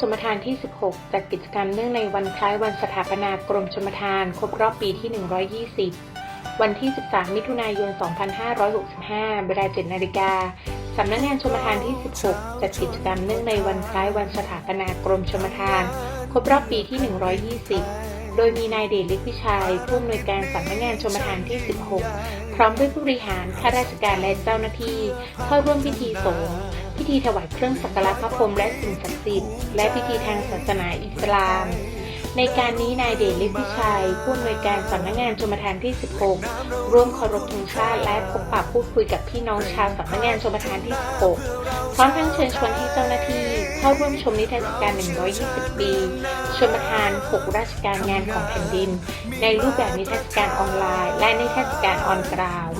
ที่ 16 จัดกิจกรรมเนื่องในวันคล้ายวันสถาปนากรมชลประทานครบรอบปีที่ 120 วันที่ 13 มิถุนายน 2565 เวลา 7 นาฬิกาสำนักงานชลประทานที่ 16 จัดกิจกรรมเนื่องในวันคล้ายวันสถาปนากรมชลประทาน ครบรอบปีที่ 120 โดยมีนายเดชฤทธิวิชัยผู้อำนวยการสำนักงานชลประทานที่ 16 พร้อมด้วยผู้บริหารข้าราชการและเจ้าหน้าที่เข้าร่วมพิธีสงฆ์ พิธีถวายเครื่องสักการะพระพรหมและสิ่งศักดิ์สิทธิ์และพิธีทางศาสนาอิสลาม ในการนี้นายเดชฤทธิวิชัย ผู้อำนวยการสำนักงานชมประทานที่ 16 ร่วมเคารพธงชาติและพบปะพูดคุยกับพี่น้องชาวสำนักงานชมประทานที่ 16 พร้อมทั้งเชิญชวนให้เจ้าหน้าที่เข้าร่วมชมนิทรรศการ 120 ปีชมประทาน 6 ราชการงานของแผ่นดิน ในรูปแบบนิทรรศการออนไลน์ และนิทรรศการออนกราวด์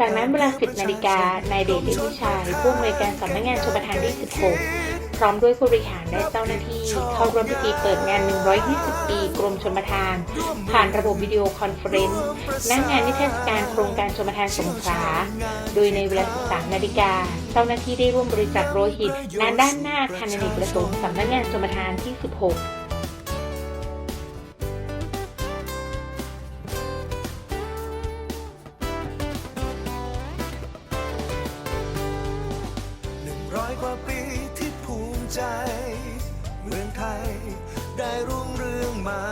จากนั้นเวลา 10 นาฬิกา นายเดชฤทธิวิชัยผู้อำนวยการสำนักงานชมประทานที่ 16 พร้อมด้วยผู้บริหารและเจ้าหน้าที่ เข้าร่วมพิธีเปิดงาน 120 ปี กรมชลประทาน ผ่านระบบวิดีโอคอนเฟรนซ์ณงานนิทรรศการโครงการชลประทานสงขลา โดยในเวลา 13 นาฬิกา เจ้าหน้าที่ได้ร่วมบริจาคโลหิตณด้านหน้าอาคารเนกประสงค์สำนักงานชลประทานที่ 16 กว่าปีที่ภูมิใจ เมืองไทยได้รุ่งเรืองมา